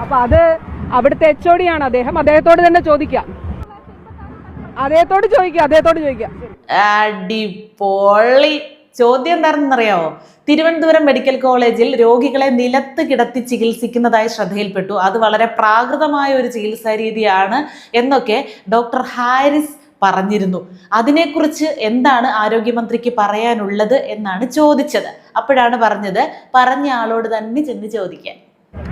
അപ്പൊ അത് അവിടുത്തെ എച്ച് ഒ ആണ് അദ്ദേഹം. അദ്ദേഹത്തോട് തന്നെ ചോദിക്കാം. അദ്ദേഹത്തോട് ചോദിക്കാം അദ്ദേഹത്തോട് ചോദിക്കാം. അടിപൊളി. ചോദ്യം എന്താണെന്നറിയാവോ? തിരുവനന്തപുരം മെഡിക്കൽ കോളേജിൽ രോഗികളെ നിലത്ത് കിടത്തി ചികിത്സിക്കുന്നതായി ശ്രദ്ധയിൽപ്പെട്ടു. അത് വളരെ പ്രാകൃതമായ ഒരു ചികിത്സാ രീതിയാണ് എന്നൊക്കെ ഡോക്ടർ ഹാരിസ് പറഞ്ഞിരുന്നു. അതിനെക്കുറിച്ച് എന്താണ് ആരോഗ്യമന്ത്രിക്ക് പറയാനുള്ളത് എന്നാണ് ചോദിച്ചത്. അപ്പോഴാണ് പറഞ്ഞത് പറഞ്ഞ ആളോട് തന്നെ ചെന്ന് ചോദിക്കാൻ.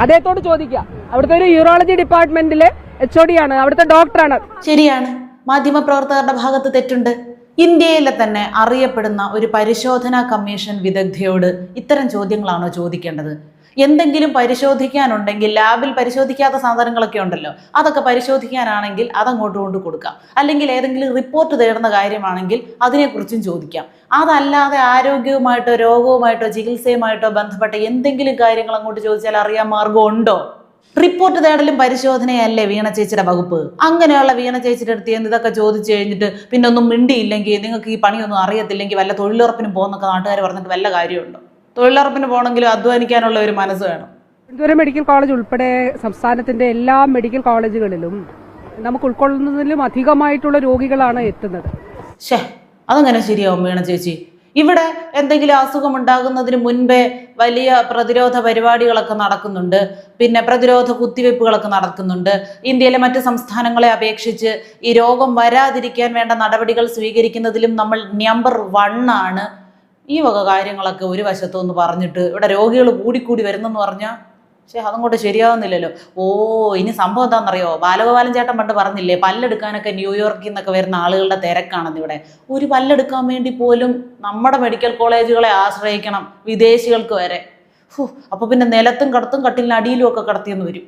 അദ്ദേഹത്തോട് ചോദിക്കാം. അവിടുത്തെ ഒരു യൂറോളജി ഡിപ്പാർട്ട്മെന്റിലെ എച്ച് ഒ ഡി ആണ്. അവിടുത്തെ ഡോക്ടറാണ് ശരിയാണ്. മാധ്യമ മാധ്യമപ്രവർത്തകരുടെ ഭാഗത്ത് തെറ്റുണ്ട്. ഇന്ത്യയിലെ തന്നെ അറിയപ്പെടുന്ന ഒരു പരിശോധനാ കമ്മീഷൻ വിദഗ്ധയോട് ഇത്തരം ചോദ്യങ്ങളാണോ ചോദിക്കേണ്ടത്? എന്തെങ്കിലും പരിശോധിക്കാനുണ്ടെങ്കിൽ ലാബിൽ പരിശോധിക്കാത്ത സാധനങ്ങളൊക്കെ ഉണ്ടല്ലോ അതൊക്കെ പരിശോധിക്കാനാണെങ്കിൽ അതങ്ങോട്ട് കൊണ്ട് കൊടുക്കാം. അല്ലെങ്കിൽ ഏതെങ്കിലും റിപ്പോർട്ട് തേടുന്ന കാര്യമാണെങ്കിൽ അതിനെക്കുറിച്ചും ചോദിക്കാം. അതല്ലാതെ ആരോഗ്യവുമായിട്ടോ രോഗവുമായിട്ടോ ചികിത്സയുമായിട്ടോ ബന്ധപ്പെട്ട എന്തെങ്കിലും കാര്യങ്ങൾ അങ്ങോട്ട് ചോദിച്ചാൽ അറിയാൻ മാർഗം ഉണ്ടോ? റിപ്പോർട്ട് തേടലും പരിശോധനയല്ലേ വീണ ചേച്ചിയുടെ വകുപ്പ്? അങ്ങനെയുള്ള വീണ ചേച്ചിയുടെ അടുത്ത് എന്ത് ഇതൊക്കെ ചോദിച്ചു കഴിഞ്ഞിട്ട് പിന്നെ ഒന്നും മിണ്ടിയില്ലെങ്കിൽ നിങ്ങൾക്ക് ഈ പണിയൊന്നും അറിയത്തില്ലെങ്കിൽ വല്ല തൊഴിലുറപ്പിനും പോകുന്നൊക്കെ നാട്ടുകാർ പറഞ്ഞിട്ട് വല്ല കാര്യമുണ്ടോ? തൊഴിലുറപ്പിന് പോകണമെങ്കിലും അധ്വാനിക്കാനുള്ള ഒരു മനസ്സ് വേണം. തിരുവനന്തപുരം മെഡിക്കൽ കോളേജ് ഉൾപ്പെടെ സംസ്ഥാനത്തിന്റെ എല്ലാ മെഡിക്കൽ കോളേജുകളിലും നമുക്ക് ഉൾക്കൊള്ളുന്നതിലും അധികമായിട്ടുള്ള രോഗികളാണ് എത്തുന്നത്. ഷേ അതങ്ങനെ ശരിയാവും വീണ ചേച്ചി. ഇവിടെ എന്തെങ്കിലും അസുഖം ഉണ്ടാകുന്നതിന് മുൻപേ വലിയ പ്രതിരോധ പരിപാടികളൊക്കെ നടക്കുന്നുണ്ട്. പിന്നെ പ്രതിരോധ കുത്തിവയ്പ്പുകളൊക്കെ നടക്കുന്നുണ്ട്. ഇന്ത്യയിലെ മറ്റ് സംസ്ഥാനങ്ങളെ അപേക്ഷിച്ച് ഈ രോഗം വരാതിരിക്കാൻ വേണ്ട നടപടികൾ സ്വീകരിക്കുന്നതിലും നമ്മൾ നമ്പർ വൺ ആണ്. ഈ വക കാര്യങ്ങളൊക്കെ ഒരു വശത്തുനിന്ന് പറഞ്ഞിട്ട് ഇവിടെ രോഗികൾ കൂടിക്കൂടി വരുന്നെന്ന് പറഞ്ഞാൽ പക്ഷേ അതങ്ങോട്ട് ശരിയാവുന്നില്ലല്ലോ. ഓ ഇനി സംഭവം എന്താണെന്നറിയോ? ബാലഗോപാലൻ ചേട്ടൻ പണ്ട് പറഞ്ഞില്ലേ പല്ലെടുക്കാനൊക്കെ ന്യൂയോർക്കിൽ നിന്നൊക്കെ വരുന്ന ആളുകളുടെ തിരക്കാണെന്ന് ഇവിടെ. ഒരു പല്ലെടുക്കാൻ വേണ്ടി പോലും നമ്മുടെ മെഡിക്കൽ കോളേജുകളെ ആശ്രയിക്കണം വിദേശികൾക്ക് വരെ. അപ്പോൾ പിന്നെ നിലത്തും കടത്തും കട്ടിലിന് അടിയിലും ഒക്കെ കടത്തിയെന്ന് വരും.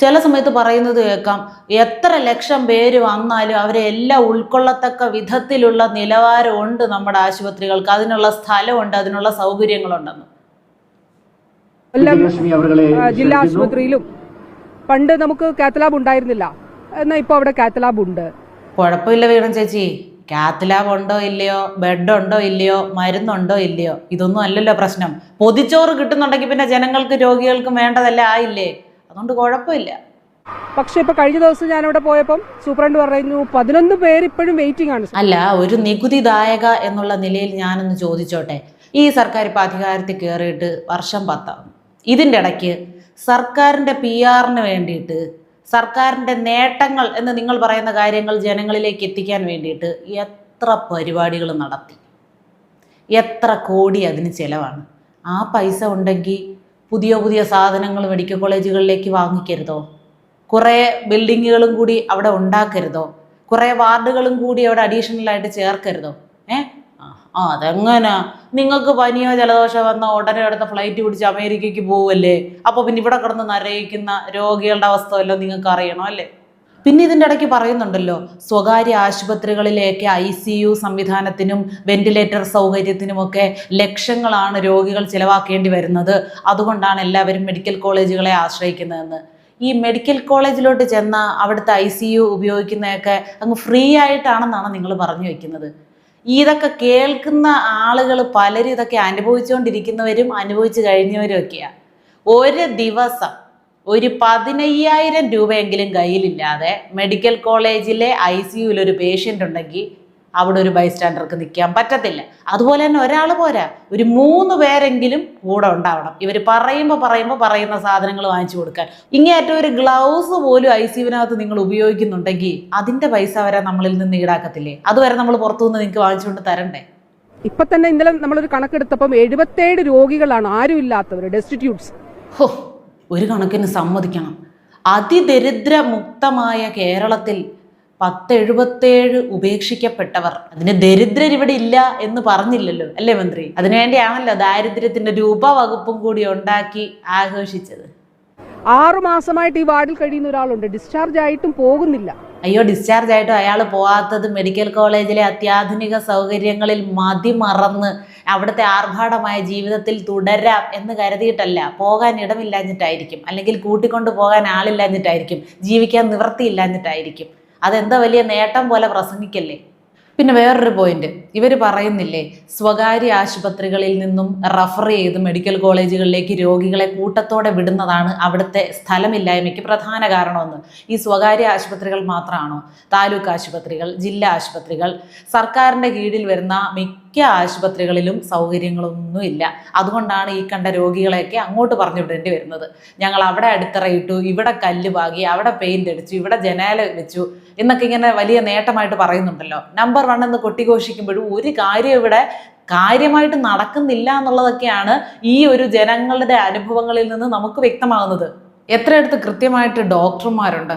ചില സമയത്ത് പറയുന്നത് കേൾക്കാം. എത്ര ലക്ഷം പേര് വന്നാലും അവരെ എല്ലാം ഉൾക്കൊള്ളത്തക്ക വിധത്തിലുള്ള നിലവാരമുണ്ട് നമ്മുടെ ആശുപത്രികൾക്ക്. അതിനുള്ള സ്ഥലമുണ്ട് അതിനുള്ള സൗകര്യങ്ങളുണ്ടെന്ന്. ജില്ലാ ആശുപത്രിയിലും പണ്ട് നമുക്ക് കാത്തലാബ് ഉണ്ടായിരുന്നില്ല. എന്നാ ഇപ്പൊ അവിടെ കാത്തലാബ് ഉണ്ട്? കുഴപ്പമില്ല വീണം ചേച്ചി. കാത്തലാബ് ഉണ്ടോ ഇല്ലയോ? ബെഡ് ഉണ്ടോ ഇല്ലയോ? മരുന്നുണ്ടോ ഇല്ലയോ? ഇതൊന്നും അല്ലല്ലോ പ്രശ്നം. പൊതിച്ചോറ് കിട്ടുന്നുണ്ടെങ്കിൽ പിന്നെ ജനങ്ങൾക്ക് രോഗികൾക്കും വേണ്ടതല്ല? ആയില്ലേ? അതുകൊണ്ട് കുഴപ്പമില്ല. പക്ഷെ ഇപ്പൊ കഴിഞ്ഞ ദിവസം ഞാൻ അവിടെ പോയപ്പം സൂപ്രണ്ട് പറഞ്ഞു പതിനൊന്ന് പേര് ഇപ്പോഴും വെയിറ്റിംഗ് ആണ് അല്ല ഒരു നികുതിദായക എന്നുള്ള നിലയിൽ ഞാനൊന്ന് ചോദിച്ചോട്ടെ? ഈ സർക്കാർ ഇപ്പൊ അധികാരത്തിൽ കയറിയിട്ട് വർഷം പത്താവും ഇതിന്റെ ഇടയ്ക്ക് സർക്കാരിന്റെ പി ആറിന് വേണ്ടിയിട്ട് സർക്കാരിന്റെ നേട്ടങ്ങൾ എന്ന് നിങ്ങൾ പറയുന്ന കാര്യങ്ങൾ ജനങ്ങളിലേക്ക് എത്തിക്കാൻ വേണ്ടിയിട്ട് എത്ര പരിപാടികൾ നടത്തി? എത്ര കോടി അതിന് ചിലവാണ്? ആ പൈസ ഉണ്ടെങ്കിൽ പുതിയ പുതിയ സാധനങ്ങൾ മെഡിക്കൽ കോളേജുകളിലേക്ക് വാങ്ങിക്കരുതോ? കുറേ ബിൽഡിങ്ങുകളും കൂടി അവിടെ ഉണ്ടാക്കരുതോ? കുറേ വാർഡുകളും കൂടി അവിടെ അഡീഷണലായിട്ട് ചേർക്കരുതോ? ഏ? ആ അതെങ്ങനെ? നിങ്ങൾക്ക് പനിയോ ജലദോഷം വന്ന ഉടനെ അടുത്ത ഫ്ലൈറ്റ് പിടിച്ച് അമേരിക്കയ്ക്ക് പോവല്ലേ? അപ്പോൾ പിന്നെ ഇവിടെ കിടന്ന് നരയിക്കുന്ന രോഗികളുടെ അവസ്ഥ വല്ലതും നിങ്ങൾക്ക് അറിയണോ അല്ലേ? പിന്നെ ഇതിന്റെ ഇടയ്ക്ക് പറയുന്നുണ്ടല്ലോ സ്വകാര്യ ആശുപത്രികളിലേക്ക് ഐ സി യു സംവിധാനത്തിനും വെന്റിലേറ്റർ സൗകര്യത്തിനുമൊക്കെ ലക്ഷങ്ങളാണ് രോഗികൾ ചിലവാക്കേണ്ടി വരുന്നത്. അതുകൊണ്ടാണ് എല്ലാവരും മെഡിക്കൽ കോളേജുകളെ ആശ്രയിക്കുന്നതെന്ന്. ഈ മെഡിക്കൽ കോളേജിലോട്ട് ചെന്ന അവിടുത്തെ ഐ സി യു ഉപയോഗിക്കുന്നതൊക്കെ അങ്ങ് ഫ്രീ ആയിട്ടാണെന്നാണ് നിങ്ങൾ പറഞ്ഞു വെക്കുന്നത്. ഇതൊക്കെ കേൾക്കുന്ന ആളുകൾ പലരും ഇതൊക്കെ അനുഭവിച്ചുകൊണ്ടിരിക്കുന്നവരും അനുഭവിച്ചു കഴിഞ്ഞവരും ഒക്കെയാണ് ഒരു ദിവസം ഒരു പതിനയ്യായിരം രൂപയെങ്കിലും കയ്യിലില്ലാതെ മെഡിക്കൽ കോളേജിലെ ഐ സി യുവിൽ ഒരു പേഷ്യന്റ് ഉണ്ടെങ്കിൽ അവിടെ ഒരു ബൈസ്റ്റാൻഡർക്ക് നിൽക്കാൻ പറ്റത്തില്ല. അതുപോലെ തന്നെ ഒരാൾ പോരാ. ഒരു മൂന്ന് പേരെങ്കിലും കൂടെ ഉണ്ടാവണം. ഇവർ പറയുമ്പോൾ പറയുമ്പോൾ പറയുന്ന സാധനങ്ങൾ വാങ്ങിച്ചു കൊടുക്കാൻ. ഇങ്ങേറ്റം ഒരു ഗ്ലൗസ് പോലും ഐ സി യുവിനകത്ത് നിങ്ങൾ ഉപയോഗിക്കുന്നുണ്ടെങ്കിൽ അതിന്റെ പൈസ വരെ നമ്മളിൽ നിന്ന് ഈടാക്കത്തില്ലേ? അതുവരെ നമ്മൾ പുറത്തുനിന്ന് നിങ്ങൾക്ക് വാങ്ങിച്ചുകൊണ്ട് തരണ്ടേ? ഇപ്പൊ തന്നെ ഇന്നലെ നമ്മളൊരു കണക്കെടുത്തപ്പം എഴുപത്തേഴ് രോഗികളാണ്. ആരും ഇല്ലാത്തവർ ഡെസ്റ്റിറ്റ്യൂട്ട്സ് ഒരു കണക്കിന് സമ്മതിക്കണം. അതിദരിദ്ര മുക്തമായ കേരളത്തിൽ പത്തെഴുപത്തേഴ് ഉപേക്ഷിക്കപ്പെട്ടവർ. അതിന് ദരിദ്രർ ഇവിടെ ഇല്ല എന്ന് പറഞ്ഞില്ലല്ലോ അല്ലേ മന്ത്രി? അതിനുവേണ്ടിയാണല്ലോ ദാരിദ്ര്യത്തിന്റെ രൂപ വകുപ്പും കൂടി ഉണ്ടാക്കി ആഘോഷിച്ചത്. ആറു മാസമായിട്ട് ഈ വാർഡിൽ കഴിയുന്ന ഒരാളുണ്ട്. ഡിസ്ചാർജ് ആയിട്ടും പോകുന്നില്ല. അയ്യോ ഡിസ്ചാർജ് ആയിട്ടും അയാൾ പോവാത്തത് മെഡിക്കൽ കോളേജിലെ അത്യാധുനിക സൗകര്യങ്ങളിൽ മതിമറന്ന് അവിടുത്തെ ആർഭാടമായ ജീവിതത്തിൽ തുടരാം എന്ന് കരുതിയിട്ടല്ല. പോകാൻ ഇടമില്ലാഞ്ഞിട്ടായിരിക്കും. അല്ലെങ്കിൽ കൂട്ടിക്കൊണ്ട് പോകാൻ ആളില്ലാഞ്ഞിട്ടായിരിക്കും. ജീവിക്കാൻ നിവൃത്തിയില്ലാഞ്ഞിട്ടായിരിക്കും. അതെന്താ വലിയ നേട്ടം പോലെ പ്രസംഗിക്കല്ലേ? പിന്നെ വേറൊരു പോയിന്റ് ഇവർ പറയുന്നില്ലേ സ്വകാര്യ ആശുപത്രികളിൽ നിന്നും റഫർ ചെയ്ത് മെഡിക്കൽ കോളേജുകളിലേക്ക് രോഗികളെ കൂട്ടത്തോടെ വിടുന്നതാണ് അവിടുത്തെ സ്ഥലമില്ലായ്മയ്ക്ക് പ്രധാന കാരണമെന്ന്. ഈ സ്വകാര്യ ആശുപത്രികൾ മാത്രമാണോ? താലൂക്ക് ആശുപത്രികൾ ജില്ലാ ആശുപത്രികൾ സർക്കാരിന്റെ കീഴിൽ വരുന്ന മിക്ക ആശുപത്രികളിലും സൗകര്യങ്ങളൊന്നുമില്ല. അതുകൊണ്ടാണ് ഈ കണ്ട രോഗികളെയൊക്കെ അങ്ങോട്ട് പറഞ്ഞു വിടേണ്ടി വരുന്നത്. ഞങ്ങൾ അവിടെ അടിത്തറയിട്ടു ഇവിടെ കല്ല് പാകി അവിടെ പെയിന്റ് അടിച്ചു ഇവിടെ ജനാല വെച്ചു എന്നൊക്കെ ഇങ്ങനെ വലിയ നേട്ടമായിട്ട് പറയുന്നുണ്ടല്ലോ. നമ്പർ വൺ എന്ന് കൊട്ടിഘോഷിക്കുമ്പോഴും ഒരു കാര്യം ഇവിടെ കാര്യമായിട്ട് നടക്കുന്നില്ല എന്നുള്ളതൊക്കെയാണ് ഈ ഒരു ജനങ്ങളുടെ അനുഭവങ്ങളിൽ നിന്ന് നമുക്ക് വ്യക്തമാകുന്നത്. എത്രയിടത്ത് കൃത്യമായിട്ട് ഡോക്ടർമാരുണ്ട്?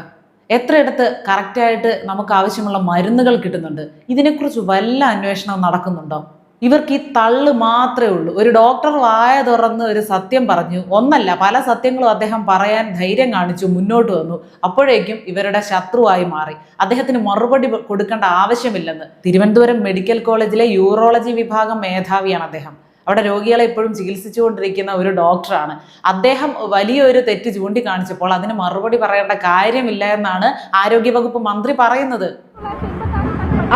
എത്രയിടത്ത് കറക്റ്റായിട്ട് നമുക്ക് ആവശ്യമുള്ള മരുന്നുകൾ കിട്ടുന്നുണ്ട്? ഇതിനെക്കുറിച്ച് വല്ല അന്വേഷണവും നടക്കുന്നുണ്ടോ? ഇവർക്ക് ഈ തള്ള് മാത്രമേ ഉള്ളൂ. ഒരു ഡോക്ടർ വായ തുറന്ന് ഒരു സത്യം പറഞ്ഞു. ഒന്നല്ല പല സത്യങ്ങളും അദ്ദേഹം പറയാൻ ധൈര്യം കാണിച്ചു മുന്നോട്ട് വന്നു. അപ്പോഴേക്കും ഇവരുടെ ശത്രുവായി മാറി. അദ്ദേഹത്തിന് മറുപടി കൊടുക്കേണ്ട ആവശ്യമില്ലെന്ന്. തിരുവനന്തപുരം മെഡിക്കൽ കോളേജിലെ യൂറോളജി വിഭാഗം മേധാവിയാണ് അദ്ദേഹം. അവിടെ രോഗികളെ ഇപ്പോഴും ചികിത്സിച്ചുകൊണ്ടിരിക്കുന്ന ഒരു ഡോക്ടറാണ് അദ്ദേഹം വലിയൊരു തെറ്റ് ചൂണ്ടിക്കാണിച്ചപ്പോൾ അതിന് മറുപടി പറയേണ്ട കാര്യമില്ല എന്നാണ് ആരോഗ്യവകുപ്പ് മന്ത്രി പറയുന്നത്.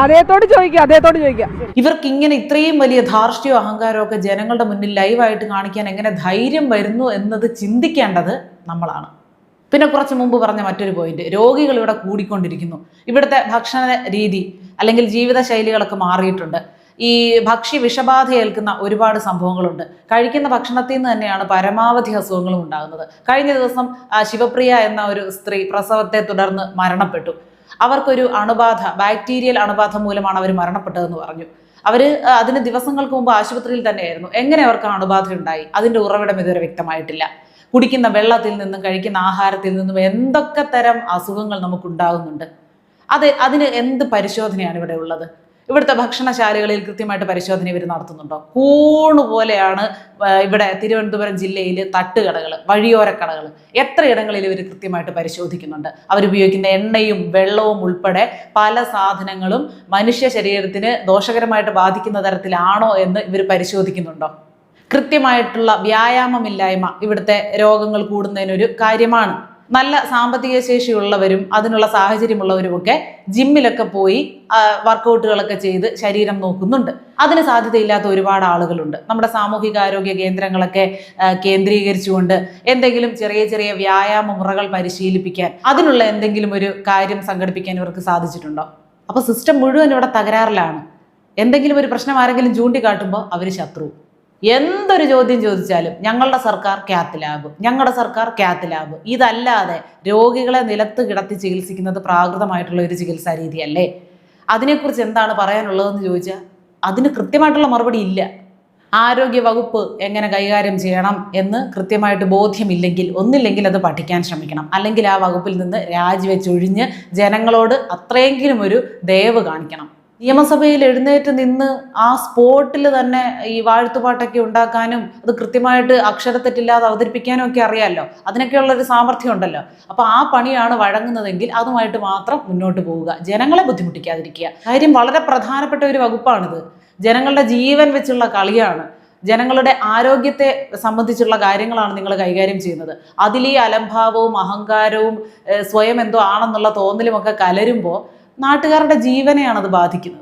അദ്ദേഹത്തോട് ചോദിക്കുക അദ്ദേഹത്തോട് ചോദിക്കുക ഇവർക്ക് ഇങ്ങനെ ഇത്രയും വലിയ ധാർഷ്ട്യവും അഹങ്കാരവും ഒക്കെ ജനങ്ങളുടെ മുന്നിൽ ലൈവായിട്ട് കാണിക്കാൻ എങ്ങനെ ധൈര്യം വരുന്നു എന്നത് ചിന്തിക്കേണ്ടത് നമ്മളാണ്. പിന്നെ കുറച്ച് മുമ്പ് പറഞ്ഞ മറ്റൊരു പോയിന്റ് രോഗികൾ ഇവിടെ കൂടിക്കൊണ്ടിരിക്കുന്നു. ഇവിടുത്തെ ഭക്ഷണ രീതി അല്ലെങ്കിൽ ജീവിതശൈലികളൊക്കെ മാറിയിട്ടുണ്ട്. ഈ ഭക്ഷ്യ വിഷബാധ ഏൽക്കുന്ന ഒരുപാട് സംഭവങ്ങളുണ്ട്. കഴിക്കുന്ന ഭക്ഷണത്തിൽ നിന്ന് തന്നെയാണ് പരമാവധി അസുഖങ്ങളും ഉണ്ടാകുന്നത്. കഴിഞ്ഞ ദിവസം ശിവപ്രിയ എന്ന ഒരു സ്ത്രീ പ്രസവത്തെ തുടർന്ന് മരണപ്പെട്ടു. അവർക്കൊരു അണുബാധ ബാക്ടീരിയൽ അണുബാധ മൂലമാണ് അവർ മരണപ്പെട്ടതെന്ന് പറഞ്ഞു. അവർ അതിന് ദിവസങ്ങൾക്ക് മുമ്പ് ആശുപത്രിയിൽ തന്നെയായിരുന്നു. എങ്ങനെ അവർക്ക് അണുബാധ ഉണ്ടായി? അതിന്റെ ഉറവിടം ഇതുവരെ വ്യക്തമായിട്ടില്ല. കുടിക്കുന്ന വെള്ളത്തിൽ നിന്നും കഴിക്കുന്ന ആഹാരത്തിൽ നിന്നും എന്തൊക്കെ തരം അസുഖങ്ങൾ നമുക്കുണ്ടാകുന്നുണ്ട്? അത് അതിന് എന്ത് പരിശോധനയാണ് ഇവിടെ ഉള്ളത്? ഇവിടുത്തെ ഭക്ഷണശാലകളിൽ കൃത്യമായിട്ട് പരിശോധന ഇവർ നടത്തുന്നുണ്ടോ? കൂണ് പോലെയാണ് ഇവിടെ തിരുവനന്തപുരം ജില്ലയിൽ തട്ടുകടകൾ വഴിയോരക്കടകൾ എത്രയിടങ്ങളിൽ ഇവർ കൃത്യമായിട്ട് പരിശോധിക്കുന്നുണ്ട്? അവരുപയോഗിക്കുന്ന എണ്ണയും വെള്ളവും ഉൾപ്പെടെ പല സാധനങ്ങളും മനുഷ്യ ശരീരത്തിന് ദോഷകരമായിട്ട് ബാധിക്കുന്ന തരത്തിലാണോ എന്ന് ഇവർ പരിശോധിക്കുന്നുണ്ടോ? കൃത്യമായിട്ടുള്ള വ്യായാമമില്ലായ്മ ഇവിടുത്തെ രോഗങ്ങൾ കൂടുന്നതിനൊരു കാര്യമാണ്. നല്ല സാമ്പത്തിക ശേഷിയുള്ളവരും അതിനുള്ള സാഹചര്യമുള്ളവരുമൊക്കെ ജിമ്മിലൊക്കെ പോയി വർക്കൗട്ടുകളൊക്കെ ചെയ്ത് ശരീരം നോക്കുന്നുണ്ട്. അതിന് സാധ്യതയില്ലാത്ത ഒരുപാട് ആളുകളുണ്ട്. നമ്മുടെ സാമൂഹികാരോഗ്യ കേന്ദ്രങ്ങളൊക്കെ ആ, കേന്ദ്രീകരിച്ചുകൊണ്ട് എന്തെങ്കിലും ചെറിയ ചെറിയ വ്യായാമ മുറകൾ പരിശീലിപ്പിക്കാൻ അതിനുള്ള എന്തെങ്കിലും ഒരു കാര്യം സംഘടിപ്പിക്കാൻ ഇവർക്ക് സാധിച്ചിട്ടുണ്ടോ? അപ്പോൾ സിസ്റ്റം മുഴുവൻ ഇവിടെ തകരാറിലാണ്. എന്തെങ്കിലും ഒരു പ്രശ്നം ആരെങ്കിലും ചൂണ്ടിക്കാട്ടുമ്പോൾ അവർ ശത്രു. എന്തൊരു ചോദ്യം ചോദിച്ചാലും ഞങ്ങളുടെ സർക്കാർ ക്യാത്ത് ലാബ് ഞങ്ങളുടെ സർക്കാർ ക്യാത്ത് ലാബ് ഇതല്ലാതെ രോഗികളെ നിലത്ത് കിടത്തി ചികിത്സിക്കുന്നത് പ്രാകൃതമായിട്ടുള്ള ഒരു ചികിത്സാ രീതിയല്ലേ? അതിനെക്കുറിച്ച് എന്താണ് പറയാനുള്ളതെന്ന് ചോദിച്ചാൽ അതിന് കൃത്യമായിട്ടുള്ള മറുപടി ഇല്ല. ആരോഗ്യ വകുപ്പ് എങ്ങനെ കൈകാര്യം ചെയ്യണം എന്ന് കൃത്യമായിട്ട് ബോധ്യമില്ലെങ്കിൽ ഒന്നില്ലെങ്കിൽ അത് പഠിക്കാൻ ശ്രമിക്കണം. അല്ലെങ്കിൽ ആ വകുപ്പിൽ നിന്ന് രാജിവെച്ചൊഴിഞ്ഞ് ജനങ്ങളോട് അത്രയെങ്കിലും ഒരു ദയവ് കാണിക്കണം. നിയമസഭയിൽ എഴുന്നേറ്റ് നിന്ന് ആ സ്പോട്ടിൽ തന്നെ ഈ വാഴ്ത്തുപാട്ടൊക്കെ ഉണ്ടാക്കാനും അത് കൃത്യമായിട്ട് അക്ഷരത്തെറ്റില്ലാതെ അവതരിപ്പിക്കാനും ഒക്കെ അറിയാമല്ലോ. അതിനൊക്കെയുള്ള ഒരു സാമർഥ്യം ഉണ്ടല്ലോ അപ്പോൾ ആ പണിയാണ് വഴങ്ങുന്നതെങ്കിൽ അതുമായിട്ട് മാത്രം മുന്നോട്ട് പോവുക. ജനങ്ങളെ ബുദ്ധിമുട്ടിക്കാതിരിക്കുക. കാര്യം വളരെ പ്രധാനപ്പെട്ട ഒരു വകുപ്പാണിത്. ജനങ്ങളുടെ ജീവൻ വെച്ചുള്ള കളിയാണ്. ജനങ്ങളുടെ ആരോഗ്യത്തെ സംബന്ധിച്ചുള്ള കാര്യങ്ങളാണ് നിങ്ങൾ കൈകാര്യം ചെയ്യുന്നത്. അതിൽ ഈ അലംഭാവവും അഹങ്കാരവും സ്വയം എന്തോ ആണെന്നുള്ള തോന്നലുമൊക്കെ കലരുമ്പോൾ നാട്ടുകാരുടെ ജീവനെയാണ് അത് ബാധിക്കുന്നത്.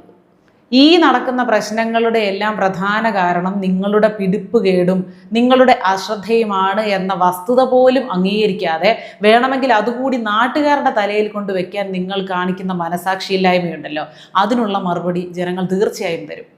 ഈ നടക്കുന്ന പ്രശ്നങ്ങളുടെ എല്ലാം പ്രധാന കാരണം നിങ്ങളുടെ പിടിപ്പുകേടും നിങ്ങളുടെ അശ്രദ്ധയുമാണ് എന്ന വസ്തുത പോലും അംഗീകരിക്കാതെ വേണമെങ്കിൽ അതുകൂടി നാട്ടുകാരുടെ തലയിൽ കൊണ്ടുവയ്ക്കാൻ നിങ്ങൾ കാണിക്കുന്ന മനസാക്ഷിയില്ലായ്മയുണ്ടല്ലോ. അതിനുള്ള മറുപടി ജനങ്ങൾ തീർച്ചയായും തരും.